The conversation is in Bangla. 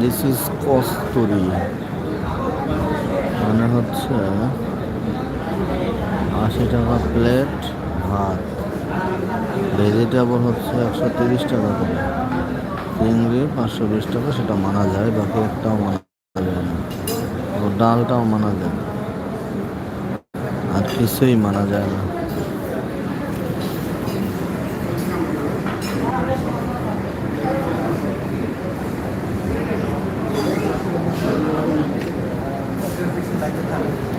দিস ইজ কস্তুরি মানে হচ্ছে আশি টাকা প্লেট ভাত। ভেজিটেবল হচ্ছে একশো তিরিশ টাকা করে। চিংড়ি পাঁচশো বিশ টাকা, সেটা মানা যায়, বাকি একটাও মানা যায় না। ডালটাও মানা যায়। আর কিছুই মানা যায় না। থাকতে হবে